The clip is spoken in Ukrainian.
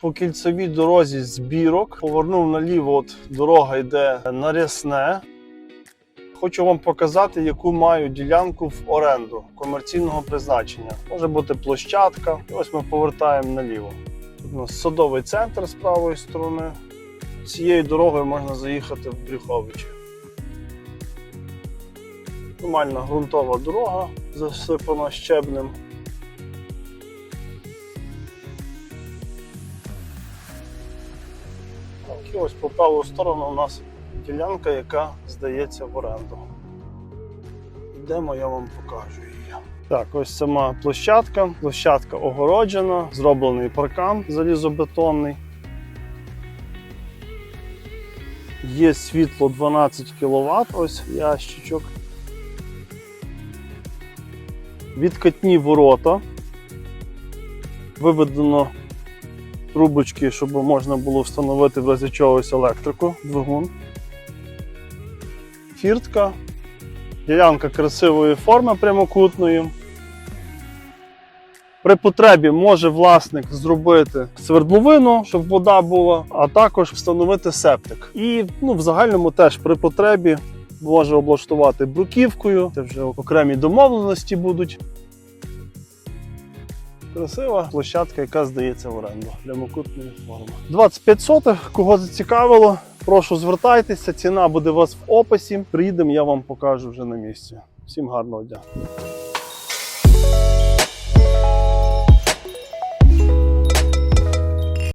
По кільцевій дорозі з бірок повернув наліво. От дорога йде на Рясне. Хочу вам показати, яку маю ділянку в оренду комерційного призначення. Може бути площадка. І ось ми повертаємо наліво. Тут у нас садовий центр з правої сторони. Цією дорогою можна заїхати в Брюховичі. Нормальна ґрунтова дорога, засипана щебнем. І ось по праву сторону у нас ділянка, яка здається в оренду. Йдемо, я вам покажу її. Так, ось сама площадка. Площадка огороджена, зроблений паркан залізобетонний. Є світло 12 кВт, ось ящичок. Відкатні ворота. Виведено трубочки, щоб можна було встановити в разі чогось електрику, двигун. Фіртка. Ділянка красивої форми прямокутної. При потребі може власник зробити свердловину, щоб вода була, а також встановити септик. І ну, в загальному теж при потребі може облаштувати бруківкою. Це вже окремі домовленості будуть. Красива площадка, яка здається в оренду прямокутної форми. 25 сотих, кого зацікавило, прошу звертайтеся. Ціна буде у вас в описі. Приїдемо, я вам покажу вже на місці. Всім гарного дня.